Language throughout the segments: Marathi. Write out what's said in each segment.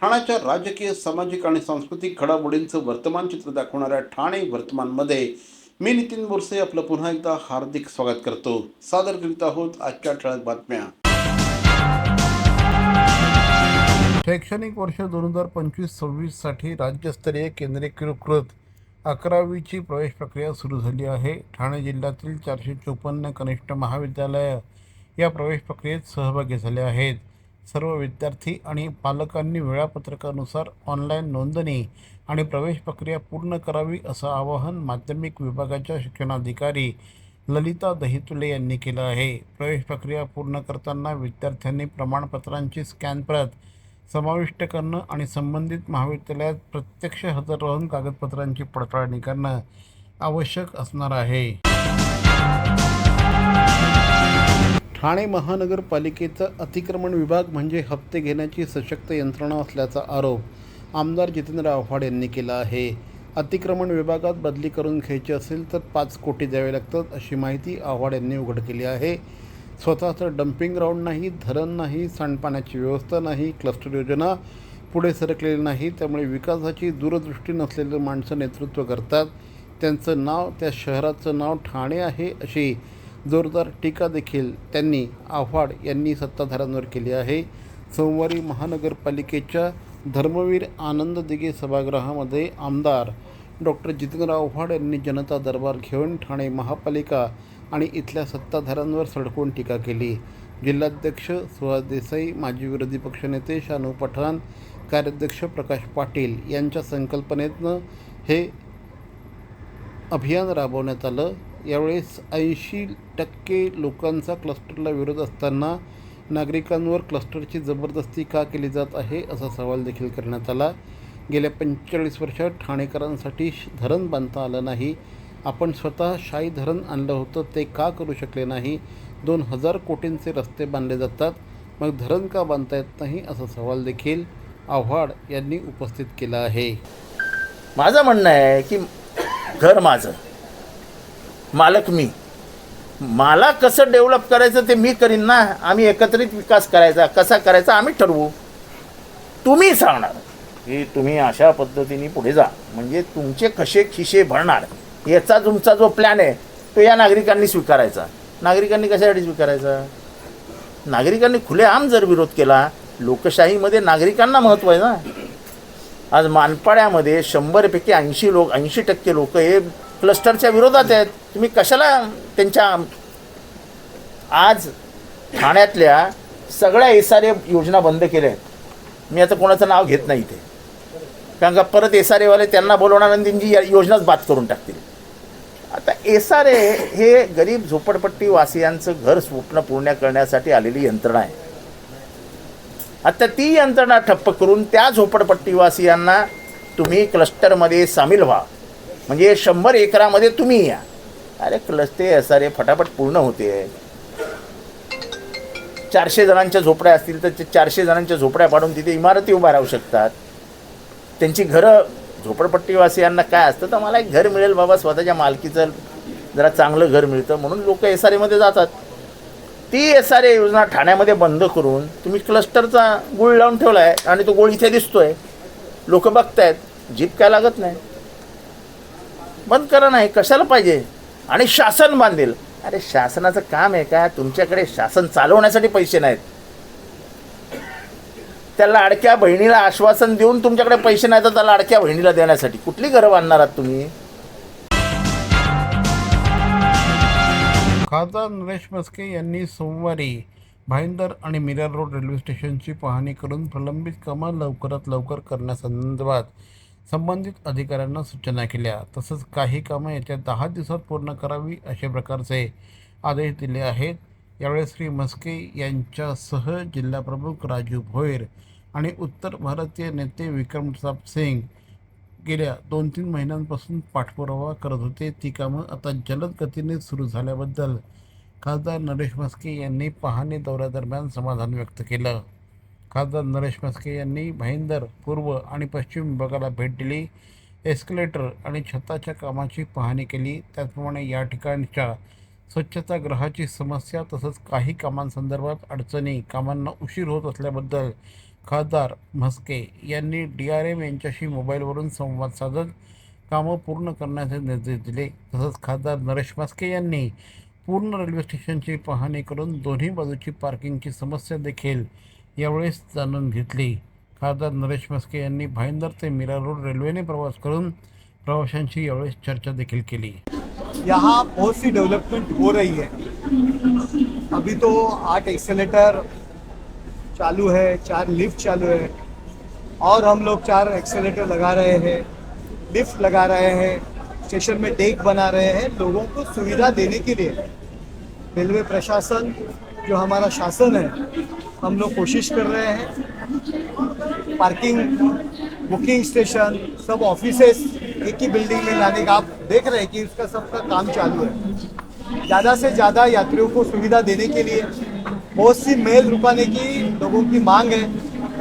ठाण्याच्या राजकीय सामाजिक आणि सांस्कृतिक घडामोडींचं वर्तमान चित्र दाखवणाऱ्या ठाणे वर्तमानमध्ये मी नितीन बोरसे आपलं पुन्हा एकदा हार्दिक स्वागत करतो. सादर करीत आहोत आजच्या ठळक बातम्या. शैक्षणिक वर्ष दोन हजार पंचवीस सव्वीससाठी राज्यस्तरीय केंद्रीकृत अकरावीची प्रवेश प्रक्रिया सुरू झाली आहे. ठाणे जिल्ह्यातील चारशे चोपन्न कनिष्ठ महाविद्यालय या प्रवेश प्रक्रियेत सहभागी झाले आहेत. सर्व विद्यार्थी आणि पालकांनी वेळापत्रकानुसार ऑनलाईन नोंदणी आणि प्रवेश प्रक्रिया पूर्ण करावी असं आवाहन माध्यमिक विभागाच्या शिक्षणाधिकारी ललिता दहितुले यांनी केलं आहे. प्रवेश प्रक्रिया पूर्ण करताना विद्यार्थ्यांनी प्रमाणपत्रांची स्कॅन प्रत समाविष्ट करणं आणि संबंधित महाविद्यालयात प्रत्यक्ष हजर राहून कागदपत्रांची पडताळणी करणं आवश्यक असणार आहे. ठाणे महानगरपालिकेचा अतिक्रमण विभाग म्हणजे हप्ते घेण्याची सशक्त यंत्रणा असल्याचा आरोप आमदार जितेंद्र आव्हाड यांनी केला आहे. अतिक्रमण विभागात बदली करून घ्यायची असेल तर पाच कोटी द्यावे लागतात अशी माहिती आव्हाड यांनी उघड केली आहे. स्वतःचं डम्पिंग ग्राउंड नाही धरण नाही सांडपाण्याची व्यवस्था नाही क्लस्टर योजना पुढे सरकलेली नाही त्यामुळे विकासाची दूरदृष्टी नसलेली माणसं नेतृत्व करतात. त्यांचं नाव त्या शहराचं नाव ठाणे आहे अशी जोरदार टीका देखील त्यांनी आव्हाड यांनी सत्ताधाऱ्यांवर केली आहे. सोमवारी महानगरपालिकेच्या धर्मवीर आनंद दिघे सभागृहामध्ये आमदार डॉक्टर जितेंद्र आव्हाड यांनी जनता दरबार घेऊन ठाणे महापालिका आणि इथल्या सत्ताधाऱ्यांवर सडकून टीका केली. जिल्हाध्यक्ष सुहास देसाई माजी विरोधी पक्षनेते शानू पठाण कार्याध्यक्ष प्रकाश पाटील यांच्या संकल्पनेतनं हे अभियान राबवण्यात आलं. यावेळेस ऐंशी टक्के लोकांचा क्लस्टरला विरोध असताना नागरिकांवर क्लस्टरची जबरदस्ती का केली जात आहे असा सवाल देखील करण्यात आला. गेल्या पंचेचाळीस वर्षात ठाणेकरांसाठी धरण बांधता आलं नाही. आपण स्वतः शाही धरण आणलं होतं ते का करू शकले नाही? दोन हजार कोटींचे रस्ते बांधले जातात मग धरण का बांधता येत नाही असा सवाल देखील आव्हाड यांनी उपस्थित केला आहे. माझं म्हणणं आहे की घर माझं. मालक मी. मला कसं डेव्हलप करायचं ते मी करीन ना. आम्ही एकत्रित विकास करायचा. कसा करायचा आम्ही ठरवू. तुम्ही सांगणार. की तुम्ही अशा पद्धतीने पुढे जा. म्हणजे तुमचे कसे खिशे भरणार. याचा तुमचा जो प्लॅन आहे तो या नागरिकांनी स्वीकारायचा. नागरिकांनी कशासाठी स्वीकारायचा? नागरिकांनी खुलेआम जर विरोध केला लोकशाहीमध्ये नागरिकांना महत्त्व आहे ना. आज मानपाड्यामध्ये शंभरपैकी ऐंशी लोक ऐंशी टक्के लोक हे क्लस्टरच्या विरोधात आहेत. तुम्ही कशाला त्यांच्या आज ठाण्यातल्या सगळ्या एस आर ए योजना बंद केल्या आहेत? मी आता कोणाचं नाव घेत नाही ते कारण का परत एस आर एवाले त्यांना बोलवणार आणि त्यांची या- योजनाच बाद करून टाकतील. आता एस आर ए हे गरीब झोपडपट्टी वासियांचं घर स्वप्न पूर्ण करण्यासाठी आलेली यंत्रणा आहे. आता ती यंत्रणा ठप्प करून त्या झोपडपट्टीवासियांना तुम्ही क्लस्टरमध्ये सामील व्हा. म्हणजे शंभर एकरामध्ये तुम्ही या. अरे क्लस्ते एस आर ए फटाफट पूर्ण होते. चारशे जणांच्या झोपड्या असतील तर ते चारशे जणांच्या झोपड्या पाडून तिथे इमारती उभा राहू शकतात. त्यांची घरं झोपडपट्टीवासियांना काय असतं तर मला एक घर मिळेल बाबा स्वतःच्या मालकीचं जरा चांगलं घर मिळतं म्हणून लोक एस आर एमध्ये जातात. ती एस आर ए योजना ठाण्यामध्ये बंद करून तुम्ही क्लस्टरचा गुळ लावून ठेवला आहे आणि तो गोळ इथे दिसतोय. लोक बघतायत जीप काय लागत नाही. बंद करा नाही कशाला पाहिजे? आणि शासन बांधेल. अरे शासनाचं काम आहे का? तुमच्याकडे शासन चालवण्यासाठी पैसे नाहीत. त्या लाडक्या बहिणीला आश्वासन देऊन तुमच्याकडे पैसे नाही तर त्या लाडक्या बहिणीला देण्यासाठी. कुठली घरं बांधणार आहात तुम्ही? खासदार नरेश मस्के यांनी सोमवारी भाईंदर आणि मिरर रोड रेल्वे स्टेशनची पाहणी करून प्रलंबित कामं लवकरात लवकर करण्यासंदर्भात संबंधित अधिकाऱ्यांना सूचना केल्या. तसंच काही कामं येत्या दहा दिवसात पूर्ण करावी अशा प्रकारचे आदेश दिले आहेत. यावेळी श्री मस्के यांच्यासह जिल्हाप्रमुख राजू भोईर आणि उत्तर भारतीय नेते विक्रमसाब सिंग गेल्या दोन तीन महिन्यांपासून पाठपुरावा करत होते. ती कामं आता जलद गतीने सुरू झाल्याबद्दल खासदार नरेश म्हस्के यांनी पाहणी दौऱ्यादरम्यान समाधान व्यक्त केलं. खासदार नरेश म्हस्के यांनी भाईंदर पूर्व आणि पश्चिम विभागाला भेट दिली. एस्कलेटर आणि छताच्या कामाची पाहणी केली. त्याचप्रमाणे या ठिकाणच्या स्वच्छतागृहाची समस्या तसंच काही कामांसंदर्भात अडचणी कामांना उशीर होत असल्याबद्दल खासदार म्हस्के यांनी डी आर एम यांच्याशी मोबाईलवरून संवाद साधत कामं पूर्ण करण्याचे निर्देश दिले. तसंच खासदार नरेश म्हस्के यांनी पूर्ण रेल्वे स्टेशनची पाहणी करून दोन्ही बाजूची पार्किंगची समस्या देखील यावेळेस जाणून घेतली. खासदार नरेश म्हस्के यांनी भाईंदर ते मीरा रोड रेल्वेने प्रवास करून प्रवाशांशी यावेळेस चर्चा देखील केली. यहाँ बहुत सी डेवलपमेंट हो रही है। अभी तो आठ एक्सेलेटर चालू है, चार लिफ्ट चालू है, और हम लोग चार एक्सेलेटर लगा रहे हैं लिफ्ट लगा रहे हैं स्टेशन में डेक बना रहे हैं लोगों को सुविधा देने के लिए। रेलवे प्रशासन, जो हमारा शासन है हम लोग कोशिश कर रहे हैं। पार्किंग बुकिंग स्टेशन सब ऑफिसेस एक ही बिल्डिंग में लाने का। आप देख रहे हैं कि उसका सबका काम चालू है। ज़्यादा से ज़्यादा यात्रियों को सुविधा देने के लिए बहुत सी मेल रुकाने की लोगों की मांग है।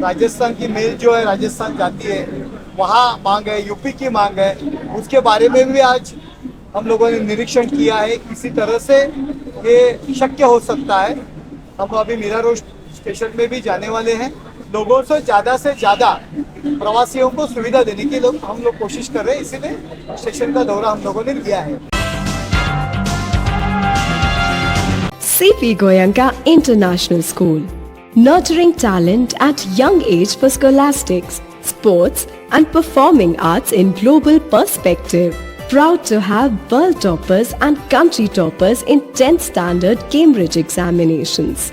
राजस्थान की मेल जो है, राजस्थान जाती है, वहाँ मांग है यूपी की मांग है। उसके बारे में भी आज हम लोगों ने निरीक्षण किया है। किसी तरह से ये शक्य हो सकता है। हम अभी मीरा रोड स्टेशन में भी जाने वाले हैं। लोगों से ज़्यादा से ज़्यादा प्रवासियों को सुविधा देने की लोग हम लोग कोशिश कर रहे हैं। इसीलिए स्टेशन का दौरा हम लोगों ने लिया है। CP Goenka international school nurturing talent at young age for scholastics sports and performing arts in global perspective Proud to have world toppers and country toppers in 10th standard Cambridge examinations.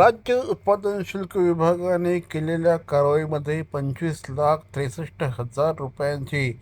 राज्य उत्पादन शुल्क विभागाने केलेल्या कारवाईमध्ये पंचवीस लाख त्रेसष्ट हजार रुपयांची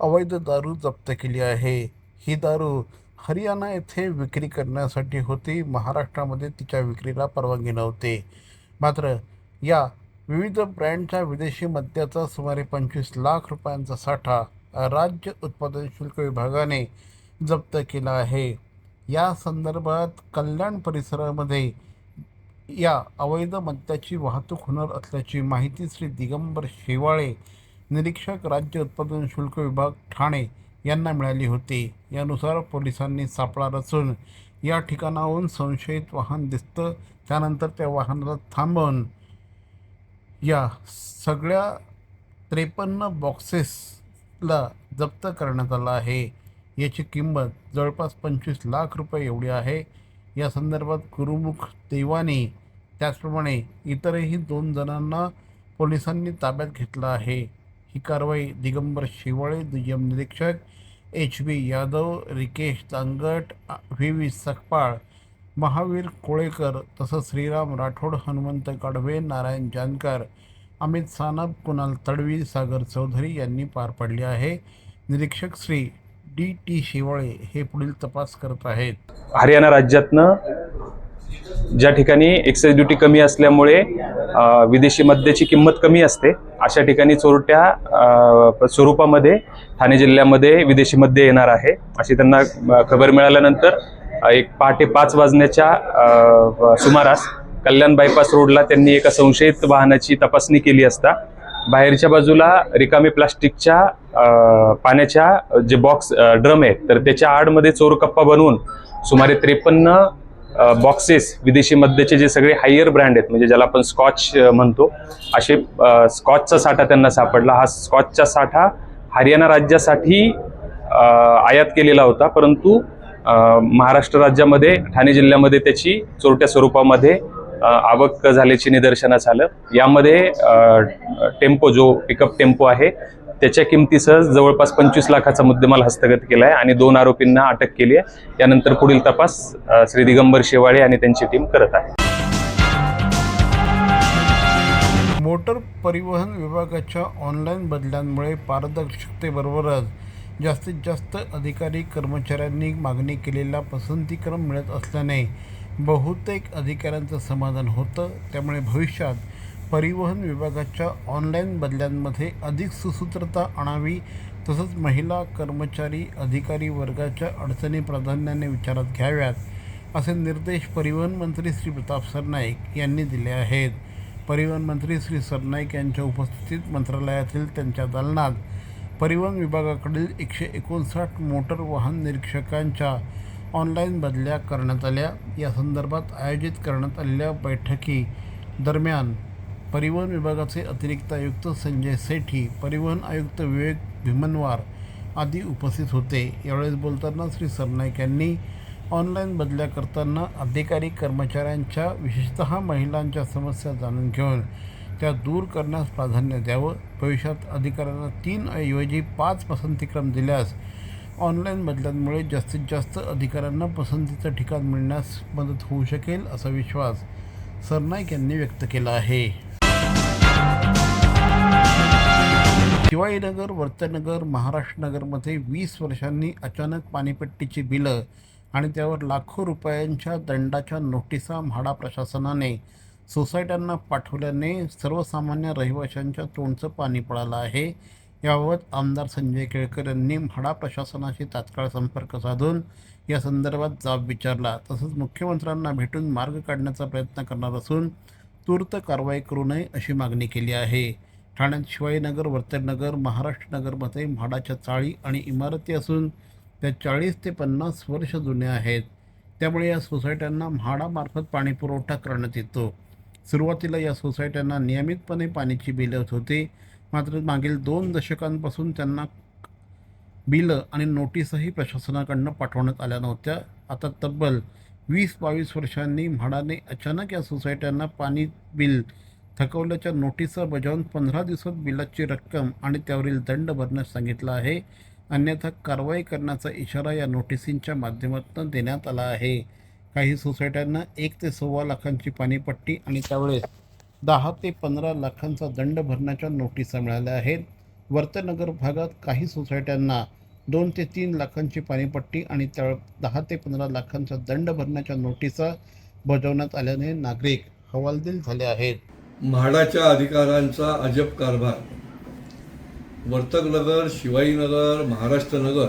अवैध दारू जप्त केली आहे. ही दारू हरियाणा येथे विक्री करण्यासाठी होती. महाराष्ट्रामध्ये तिच्या विक्रीला परवानगी नव्हती. मात्र या विविध ब्रँडच्या विदेशी मद्याचा सुमारे पंचवीस लाख रुपयांचा साठा राज्य उत्पादन शुल्क विभागाने जप्त केला आहे. या संदर्भात कल्याण परिसरामध्ये या अवैध मद्याची वाहतूक होणार असल्याची माहिती श्री दिगंबर शेवाळे निरीक्षक राज्य उत्पादन शुल्क विभाग ठाणे यांना मिळाली होती. यानुसार पोलिसांनी सापळा रचून या ठिकाणाहून संशयित वाहन दिसतं. त्यानंतर त्या वाहनाला थांबवून या सगळ्या त्रेपन्न बॉक्सेसला जप्त करण्यात आलं आहे. याची किंमत जवळपास पंचवीस लाख रुपये एवढी आहे. या संदर्भात गुरुमुख देवानी त्याचप्रमाणे इतरही दोन जणांना पोलिसांनी ताब्यात घेतलं आहे. ही कारवाई दिगंबर शिवाळे दुय्यम निरीक्षक H B Yadav Rikesh Dangat V V Sakpal Mahavir Kolekar तसंच श्रीराम राठोड हनुमंत गाढवे नारायण जानकर अमित सानप कुणाल तडवी सागर चौधरी यांनी पार पाडली आहे. निरीक्षक श्री डी टी शिवाळे हे पुढील तपास करत आहेत. हरियाणा राज्यातनं ज्या ठिकाणी एक्साईज ड्युटी कमी असल्यामुळे विदेशी मद्याची किंमत कमी असते अशा ठिकाणी चोरट्या स्वरूपामध्ये ठाणे जिल्ह्यामध्ये विदेशी मद्य येणार आहे. अशी त्यांना खबर मिळाल्यानंतर एक पहाटे पाच वाजण्याच्या सुमारास कल्याण बायपास रोडला त्यांनी एका संशयित वाहनाची तपासणी केली असता बाहेरच्या बाजूला रिकामी प्लास्टिकच्या पाण्याच्या जे बॉक्स ड्रम आहेत तर त्याच्या आडमध्ये चोरकप्पा बनवून सुमारे त्रेपन्न बॉक्सेस विदेशी मद्याचे जे सगळे हायर ब्रँड आहेत म्हणजे ज्याला आपण स्कॉच म्हणतो असे स्कॉचचा साठा त्यांना सापडला. हा स्कॉचचा साठा हरियाणा राज्यासाठी आयात केलेला होता परंतु महाराष्ट्र राज्यामध्ये ठाणे जिल्ह्यामध्ये त्याची चोरट्या स्वरूपामध्ये आवक झाल्याची निदर्शनास आलं. यामध्ये टेम्पो जो पिकअप टेम्पो आहे त्याच्या किमतीसह जवळपास पंचवीस लाखाचा मुद्देमाल हस्तगत केला आहे आणि दोन आरोपींना अटक केली आहे. यानंतर पुढील तपास श्री दिगंबर शेवाळे आणि त्यांची टीम करत आहे. मोटर परिवहन विभागाच्या ऑनलाईन बदल्यांमुळे पारदर्शकतेबरोबरच जास्तीत जास्त अधिकारी कर्मचाऱ्यांनी मागणी केलेला पसंतीक्रम मिळत असल्याने बहुतेक अधिकाऱ्यांचं समाधान होतं. त्यामुळे भविष्यात परिवहन विभागाच्या ऑनलाईन बदल्यांमध्ये अधिक सुसूत्रता आणावी तसंच महिला कर्मचारी अधिकारी वर्गाच्या अडचणी प्राधान्याने विचारात घ्याव्यात असे निर्देश परिवहन मंत्री श्री प्रताप सरनाईक यांनी दिले आहेत. परिवहन मंत्री श्री सरनाईक यांच्या उपस्थितीत मंत्रालयातील त्यांच्या दालनात परिवहन विभागाकडील एकशे एकोणसाठ मोटर वाहन निरीक्षकांच्या ऑनलाईन बदल्या करण्यात आल्या. या संदर्भात आयोजित करण्यात आलेल्या बैठकी दरम्यान परिवहन विभागाचे अतिरिक्त आयुक्त संजय सेठी परिवहन आयुक्त विवेक भीमनवार आदी उपस्थित होते. यावेळेस बोलताना श्री सरनाईक यांनी ऑनलाईन बदल्या करताना अधिकारी कर्मचाऱ्यांच्या विशेषतः महिलांच्या समस्या जाणून घेऊन त्या दूर करण्यास प्राधान्य द्यावं. भविष्यात अधिकाऱ्यांना तीन ऐवजी पाच पसंतीक्रम दिल्यास ऑनलाईन बदल्यांमुळे जास्तीत जास्त अधिकाऱ्यांना पसंतीचं ठिकाण मिळण्यास मदत होऊ शकेल असा विश्वास सरनाईक यांनी व्यक्त केला आहे. शिवाईनगर वर्तनगर महाराष्ट्रनगरमध्ये वीस वर्षांनी अचानक पाणीपट्टीची बिलं आणि त्यावर लाखो रुपयांच्या दंडाच्या नोटिसा म्हाडा प्रशासनाने सोसायट्यांना पाठवल्याने सर्वसामान्य रहिवाशांच्या तोंडचं पाणी पडालं आहे. याबाबत आमदार संजय केळकर यांनी म्हाडा प्रशासनाशी तात्काळ संपर्क साधून या संदर्भात जाब विचारला. तसंच मुख्यमंत्र्यांना भेटून मार्ग काढण्याचा प्रयत्न करणार असून तूर्त कारवाई करू नये अशी मागणी केली आहे. ठाण्यात शिवाजीनगर वर्तनगर महाराष्ट्रनगरमध्ये म्हाडाच्या चाळी आणि इमारती असून त्या चाळीस ते पन्नास वर्ष जुन्या आहेत. त्यामुळे या सोसायट्यांना म्हाडामार्फत पाणीपुरवठा करण्यात येतो. सुरुवातीला या सोसायट्यांना नियमितपणे पाण्याची बिलं होत होती. मात्र मागील दोन दशकांपासून त्यांना बिलं आणि नोटीसही प्रशासनाकडनं पाठवण्यात आल्या नव्हत्या. आता तब्बल वीस बावीस वर्षांनी म्हाडाने अचानक या सोसायट्यांना पाणी बिल थकवल्याच्या नोटिसा बजावून पंधरा दिवसात बिलाची रक्कम आणि त्यावरील दंड भरण्यास सांगितलं आहे. अन्यथा कारवाई करण्याचा इशारा या नोटिसींच्या माध्यमातून देण्यात आला आहे. काही सोसायट्यांना एक ते सव्वा लाखांची पाणीपट्टी आणि त्यावेळेस दहा ते पंधरा लाखांचा दंड भरण्याच्या नोटिसा मिळाल्या आहेत. वर्तनगर भागात काही सोसायट्यांना दोन ते तीन लाखांची पाणीपट्टी आणि त्या दहा ते पंधरा लाखांचा दंड भरण्याच्या नोटिसा बजावण्यात आल्याने नागरिक हवालदिल झाले आहेत. म्हाडाच्या अधिकारांचा अजब कारभार. वर्तकनगर शिवाईनगर महाराष्ट्रनगर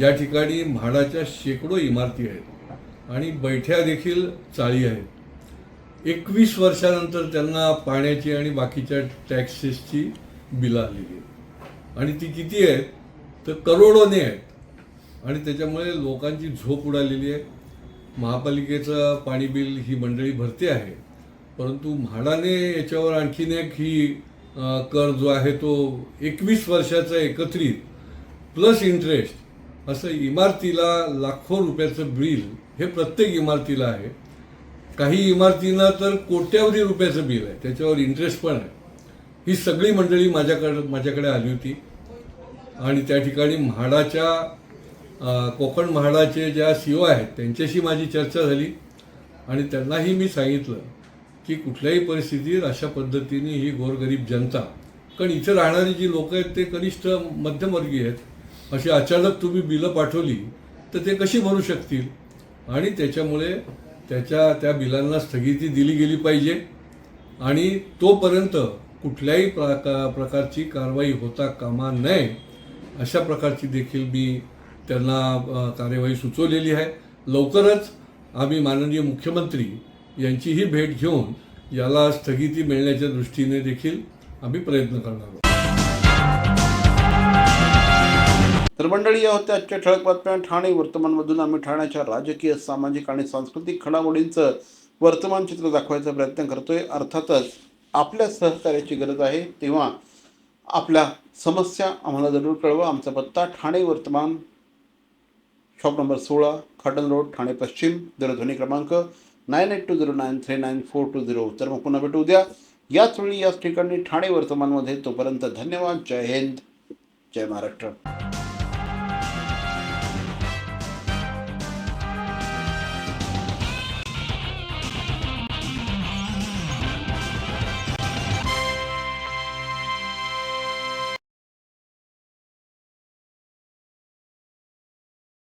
या ठिकाणी म्हाडाच्या शेकडो इमारती आहेत आणि बैठ्या देखील चाळी आहेत. एकवीस वर्षानंतर त्यांना पाण्याची आणि बाकीच्या टॅक्सेसची बिलं आलेली आहेत. आणि ती किती आहेत? तर करोडोने आहेत. आणि त्याच्यामुळे लोकांची झोप उडालेली आहे. महापालिकेचं पाणी बिल ही मंडळी भरते आहे. परंतु म्हाडाने याच्यावर आणखीन एक ही कर जो आहे तो एकवीस वर्षाचा एकत्रित प्लस इंटरेस्ट असं इमारतीला लाखो रुपयाचं बिल हे प्रत्येक इमारतीला आहे. काही इमारतींना तर कोट्यावधी रुपयाचं बिल आहे त्याच्यावर इंटरेस्ट पण आहे. ही सगळी मंडळी माझ्याकडं माझ्याकडे आली होती. आणि त्या ठिकाणी म्हाडाच्या कोकण म्हाडाचे ज्या सी ओ आहेत त्यांच्याशी माझी चर्चा झाली. आणि त्यांनाही मी सांगितलं की कुठल्याही परिस्थितीत अशा पद्धतीने ही गोरगरीब जनता कारण इथे राहणारी जी लोक आहेत ते कनिष्ठ मध्यमवर्गीय आहेत अशी अचानक तुम्ही बिलं पाठवली तर ते कशी भरू शकतील? आणि त्याच्यामुळे त्याच्या त्या बिलांना स्थगिती दिली गेली पाहिजे. आणि तोपर्यंत कुठल्याही प्रका प्रकारची कारवाई होता कामा नये अशा प्रकारची देखील मी त्यांना कार्यवाही सुचवलेली आहे. लवकरच आम्ही माननीय मुख्यमंत्री यांचीही भेट घेऊन याला स्थगिती मिळण्याच्या दृष्टीने देखील आम्ही प्रयत्न करणार आहोत. तर मंडळी या होत्या आजच्या ठळक बातम्या. ठाणे वर्तमानमधून आम्ही ठाण्याच्या राजकीय सामाजिक आणि सांस्कृतिक घडामोडींचं वर्तमान चित्र दाखवायचा प्रयत्न करतोय. अर्थातच आपल्या सहकार्याची गरज आहे. तेव्हा आपल्या समस्या आम्हाला जरूर कळवा. आमचा पत्ता ठाणे वर्तमान शॉप नंबर सोळा खाटन रोड ठाणे पश्चिम दूरध्वनी क्रमांक nine eight two zero nine three nine four two zero तर मग पुन्हा भेटू उद्या. याच वेळी याच ठिकाणी ठाणे वर्तमानमध्ये. तोपर्यंत धन्यवाद. जय हिंद. जय महाराष्ट्र.